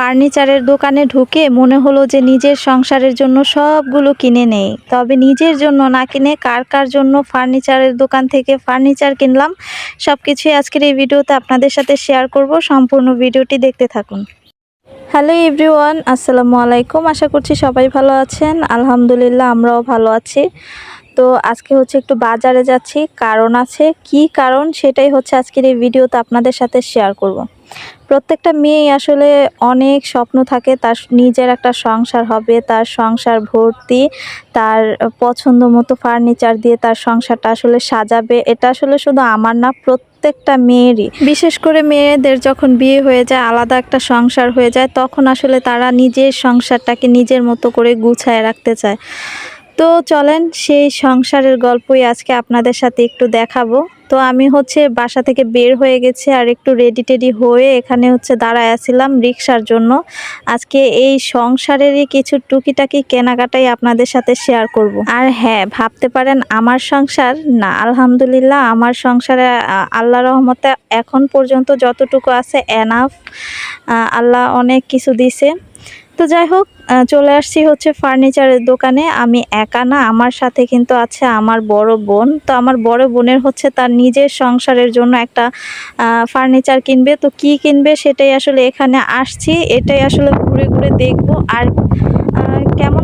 ফার্নিচারের দোকানে ঢুকে মনে হলো যে নিজের সংসারের জন্য সবগুলো কিনে নেই। তবে নিজের জন্য না কিনে কার কার জন্য ফার্নিচারের দোকান থেকে ফার্নিচার কিনলাম সব কিছুই আজকের এই ভিডিওতে আপনাদের সাথে শেয়ার করব। সম্পূর্ণ ভিডিওটি দেখতে থাকুন। হ্যালো এভরিওয়ান, আসসালামু আলাইকুম। আশা করছি সবাই ভালো আছেন। আলহামদুলিল্লাহ, আমরাও ভালো আছি। তো আজকে হচ্ছে একটু বাজারে যাচ্ছি, কারণ আছে। কি কারণ? সেটাই হচ্ছে আজকের এই ভিডিওতে আপনাদের সাথে শেয়ার করব। প্রত্যেকটা মেয়েই আসলে অনেক স্বপ্ন থাকে, তার নিজের একটা সংসার হবে, তার সংসার ভর্তি, তার পছন্দ মতো ফার্নিচার দিয়ে তার সংসারটা আসলে সাজাবে। এটা আসলে শুধু আমার না, প্রত্যেকটা মেয়েরই। বিশেষ করে মেয়েদের যখন বিয়ে হয়ে যায়, আলাদা একটা সংসার হয়ে যায়, তখন আসলে তারা নিজের সংসারটাকে নিজের মতো করে গুছায় রাখতে চায়। তো চলেন সেই সংসারের গল্পই আজকে আপনাদের সাথে একটু দেখাবো। তো আমি হচ্ছে বাসা থেকে বের হয়ে গেছে আর একটু রেডি টেডি হয়ে এখানে হচ্ছে দাঁড়ায় আছিলাম রিক্সার জন্য। আজকে এই সংসারেরই কিছু টুকিটাকি কেনাকাটাই আপনাদের সাথে শেয়ার করব। আর হ্যাঁ ভাবতে পারেন আমার সংসার? না, আলহামদুলিল্লাহ আমার সংসারে আল্লাহ রহমতে এখন পর্যন্ত যতটুকু আছে এনাফ আল্লাহ অনেক কিছু দিছে। তো যাই হোক চলে আসছি হচ্ছে ফার্নিচারের দোকানে। আমি একা না, আমার সাথে কিন্তু আছে আমার বড় বোন। তো আমার বড় বোনের হচ্ছে তার নিজের সংসারের জন্য একটা ফার্নিচার কিনবে। তো কি কিনবে সেটাই আসলে এখানে আসছি। এটাই আসলে ঘুরে ঘুরে দেখব। আর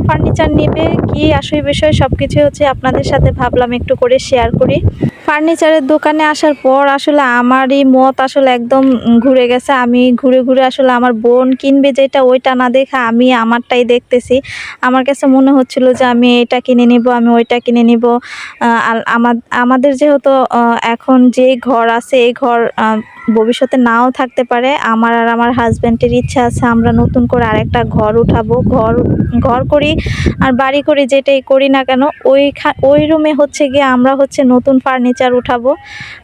ফার্নিচার নেবে, কি আসল বিষয় সব কিছু হচ্ছে আপনাদের সাথে ভাবলাম একটু করে শেয়ার করি। ফার্নিচারের দোকানে আসার পর আসলে আমারই মত আসলে একদম ঘুরে গেছে। আমি ঘুরে ঘুরে আসলে আমার বোন কিনবে যেটা ওইটা না দেখে আমি আমারটাই দেখতেছি। আমার কাছে মনে হচ্ছিল যে আমি এটা কিনে নিব, আমি ওইটা কিনে নিব। আমাদের যেহেতু এখন যে ঘর আছে, এই ঘর ভবিষ্যতে নাও থাকতে পারে। আমার আর আমার হাজব্যান্ডের ইচ্ছা আছে আমরা নতুন করে আরেকটা ঘর উঠাবো। ঘর ঘর করি আর বাড়ি করি যেটাই করি না কেন ওই ওই রুমে হচ্ছে গিয়ে আমরা হচ্ছে নতুন ফার্নিচার উঠাবো।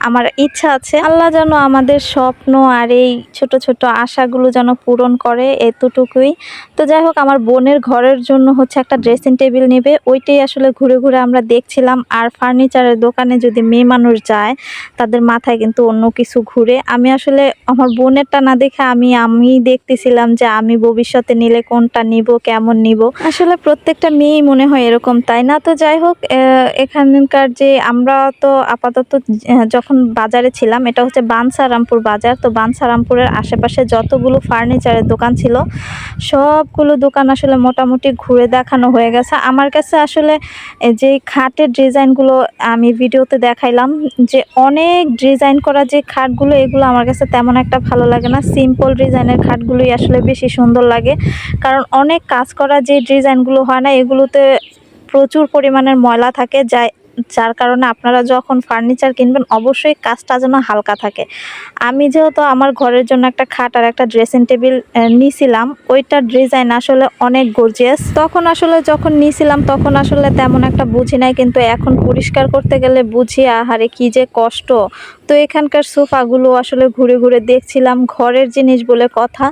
আমার ইচ্ছা আছে। আল্লাহ যেন আমাদের স্বপ্ন আর এই ছোট ছোট আশাগুলো যেন পূরণ করে এতটুকুই। তো যাই হোক, আমার বোনের ঘরের জন্য হচ্ছে একটা ড্রেসিং টেবিল নেবে। ওইটাই আসলে ঘুরে ঘুরে আমরা দেখছিলাম। আর ফার্নিচারের দোকানে যদি মেয়ে মানুষ যায়, তাদের মাথায় কিন্তু অন্য কিছু ঘুরে। আমি আসলে আমার বোনেরটা না দেখে আমি আমি দেখতেছিলাম যে আমি ভবিষ্যতে নিলে কোনটা নিব, কেমন নিব। আসলে প্রত্যেকটা মেয়েই মনে হয় এরকম, তাই না? তো যাই হোক এখানকার যে আমরা তো আপাতত যখন বাজারে ছিলাম, এটা হচ্ছে বানসারামপুর বাজার। তো বানসারামপুরের আশেপাশে যতগুলো ফার্নিচারের দোকান ছিল, সবগুলো দোকান আসলে মোটামুটি ঘুরে দেখানো হয়ে গেছে। আমার কাছে আসলে যে খাটের ডিজাইনগুলো আমি ভিডিওতে দেখাইলাম, যে অনেক ডিজাইন করা যে খাটগুলো, এগুলো আমার কাছে তেমন একটা ভালো লাগে না। সিম্পল ডিজাইনের খাটগুলোই আসলে বেশি সুন্দর লাগে। কারণ অনেক কাজ করা যে ডিজাইনগুলো হয় না, এগুলোতে প্রচুর পরিমাণের ময়লা থাকে যা যার কারণে আপনারা যখন ফার্নিচার কিনবেন, অবশ্যই কাজটা যেন হালকা থাকে। আমি যেহেতু আমার ঘরের জন্য একটা খাট আর একটা ড্রেসিং টেবিল নিয়েছিলাম ওইটার ডিজাইন আসলে অনেক গর্জিয়াস তখন আসলে যখন নিয়েছিলাম তখন আসলে তেমন একটা বুঝি নাই, কিন্তু এখন পরিষ্কার করতে গেলে বুঝি, আহারে কি যে কষ্ট। তো এখানকার সোফাগুলো আসলে ঘুরে ঘুরে দেখছিলাম, ঘরের জিনিস বলে কথা।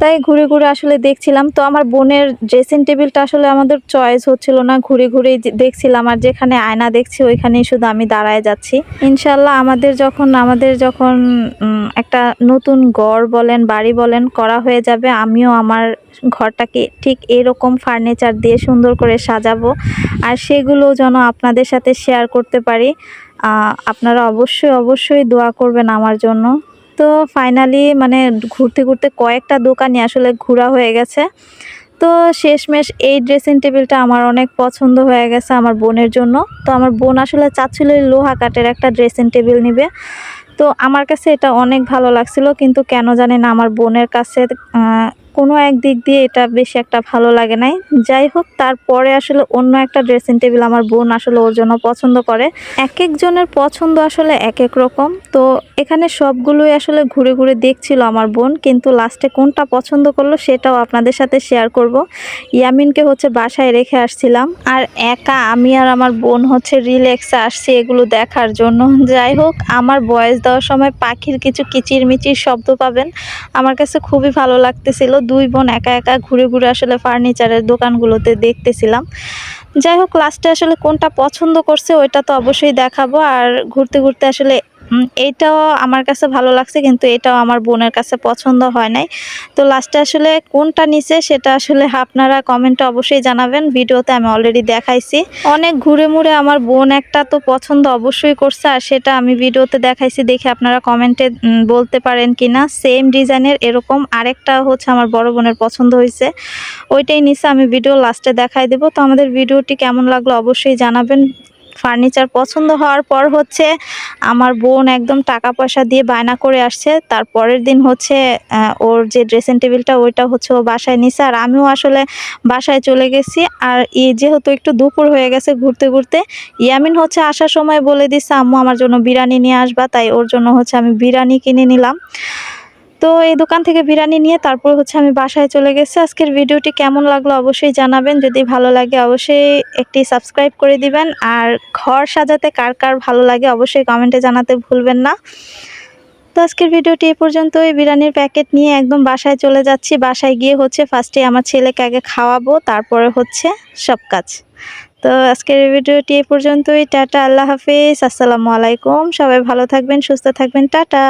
তাই ঘুরে ঘুরে আসলে দেখছিলাম। তো আমার বোনের ড্রেসিং টেবিলটা আসলে আমাদের চয়েস হচ্ছিল না। ঘুরে ঘুরে দেখছিলাম আর যেখানে আয়না দেখছি ওইখানেই শুধু আমি দাঁড়ায় যাচ্ছি। ইনশাল্লাহ আমাদের যখন আমাদের যখন একটা নতুন ঘর বলেন, বাড়ি বলেন করা হয়ে যাবে, আমিও আমার ঘরটাকে ঠিক এরকম ফার্নিচার দিয়ে সুন্দর করে সাজাবো। আর সেগুলো যেন আপনাদের সাথে শেয়ার করতে পারি। আপনারা অবশ্যই অবশ্যই দোয়া করবেন আমার জন্য। তো ফাইনালি মানে ঘুরতে ঘুরতে কয়েকটা দোকানই আসলে ঘোরা হয়ে গেছে। তো শেষমেশ এই ড্রেসিং টেবিলটা আমার অনেক পছন্দ হয়ে গেছে আমার বোনের জন্য। তো আমার বোন আসলে চাচ্ছিল লোহা কাঠের একটা ড্রেসিং টেবিল নিবে। তো আমার কাছে এটা অনেক ভালো লাগছিল, কিন্তু কেন জানি না আমার বোনের কাছে কোনো এক দিক দিয়ে এটা বেশি একটা ভালো লাগে নাই। যাই হোক তারপরে আসলে অন্য একটা ড্রেসিং টেবিল আমার বোন আসলে ওর জন্য পছন্দ করে। এক একজনের পছন্দ আসলে এক এক রকম। তো এখানে সবগুলোই আসলে ঘুরে ঘুরে দেখছিল আমার বোন, কিন্তু লাস্টে কোনটা পছন্দ করল সেটাও আপনাদের সাথে শেয়ার করব। ইয়ামিনকে হচ্ছে বাসায় রেখে আসছিলাম। আর একা আমি আর আমার বোন হচ্ছে রিল্যাক্সে আসছি এগুলো দেখার জন্য। যাই হোক আমার বয়স দেওয়ার সময় পাখির কিছু কিচির মিচির শব্দ পাবেন। আমার কাছে খুবই ভালো লাগতেছিল। দুই বোন একা একা ঘুরে ঘুরে আসলে ফার্নিচারের দোকানগুলোতে দেখতেছিলাম। যাই হোক লাস্টে আসলে কোনটা পছন্দ করছে ওইটা তো অবশ্যই দেখাবো। আর ঘুরতে ঘুরতে আসলে উম, এইটাও আমার কাছে ভালো লাগছে কিন্তু এটাও আমার বোনের কাছে পছন্দ হয় নাই। তো লাস্টে আসলে কোনটা নিছে সেটা আসলে আপনারা কমেন্টে অবশ্যই জানাবেন। ভিডিওতে আমি অলরেডি দেখাইছি। অনেক ঘুরে মুড়ে আমার বোন একটা তো পছন্দ অবশ্যই করছে আর সেটা আমি ভিডিওতে দেখাইছি দেখে আপনারা কমেন্টে বলতে পারেন কি না সেম ডিজাইনের এরকম আরেকটা হচ্ছে আমার বড় বোনের পছন্দ হয়েছে ওইটাই নিচে আমি ভিডিও লাস্টে দেখাই দেবো। তো আমাদের ভিডিওটি কেমন লাগল অবশ্যই জানাবেন। ফার্নিচার পছন্দ হওয়ার পর হচ্ছে আমার বোন একদম টাকা পয়সা দিয়ে বায়না করে আসছে। তার পরের দিন হচ্ছে ওর যে ড্রেসিং টেবিলটা ওইটা হচ্ছে ও বাসায় নিছে। আর আমিও আসলে বাসায় চলে গেছি। আর এই যেহেতু একটু দুপুর হয়ে গেছে ঘুরতে ঘুরতে, ইয়ামিন হচ্ছে আসার সময় বলে দিচ্ছে আম্মু, আমার জন্য বিরিয়ানি নিয়ে আসবা। তাই ওর জন্য হচ্ছে আমি বিরিয়ানি কিনে নিলাম। তো এই দোকান থেকে বিরিয়ানি নিয়ে তারপর হচ্ছে আমি বাসায় চলে গেছি। আজকের ভিডিওটি কেমন লাগল অবশ্যই জানাবেন। যদি ভালো লাগে অবশ্যই একটি সাবস্ক্রাইব করে দিবেন। আর ঘর সাজাতে কার কার ভালো লাগে অবশ্যই কমেন্টে জানাতে ভুলবেন না। তো আজকের ভিডিওটি এ পর্যন্তই। বিরিয়ানির প্যাকেট নিয়ে একদম বাসায় চলে যাচ্ছি। বাসায় গিয়ে হচ্ছে ফার্স্টে আমার ছেলেকে আগে খাওয়াবো, তারপরে হচ্ছে সব কাজ। তো আজকের ভিডিওটি এ পর্যন্তই। টাটা, আল্লাহ হাফিজ। আসসালামু আলাইকুম। সবাই ভালো থাকবেন, সুস্থ থাকবেন। টাটা।